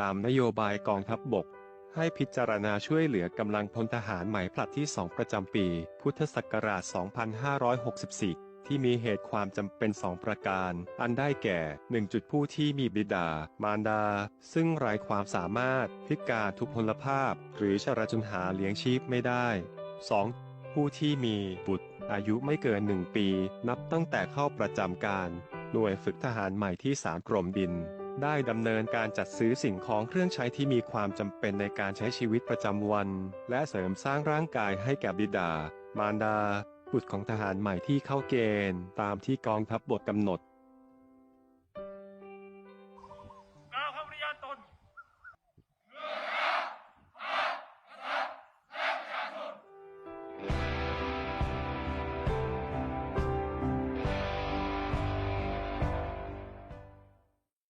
ตามนโยบายกองทัพบบก ให้พิจารณาช่วยเหลือกำลังพลทหารใหม่ผลัดที่ 2 ประจำปี พุทธศักราช 2564 ที่มีเหตุความจำเป็น 2 ประการ อันได้แก่ 1. จุดผู้ที่มีบิดา มารดา ซึ่งไร้ความสามารถ พิการทุพพลภาพ หรือชราจนหาเลี้ยงชีพไม่ได้ 2. ผู้ที่มีบุตร อายุไม่เกิน 1 ปี นับตั้งแต่เข้าประจำการ หน่วยฝึกทหารใหม่ที่ 3 กรมดิน ได้ดำเนินการจัดซื้อสิ่งของเครื่องใช้ที่มีความจำเป็นในการใช้ชีวิตประจำวัน และเสริมสร้างร่างกายให้แก่บิดา มารดา บุตรของทหารใหม่ที่เข้าเกณฑ์ ตามที่กองทัพบบทกำหนด กล่าวคำริญาตน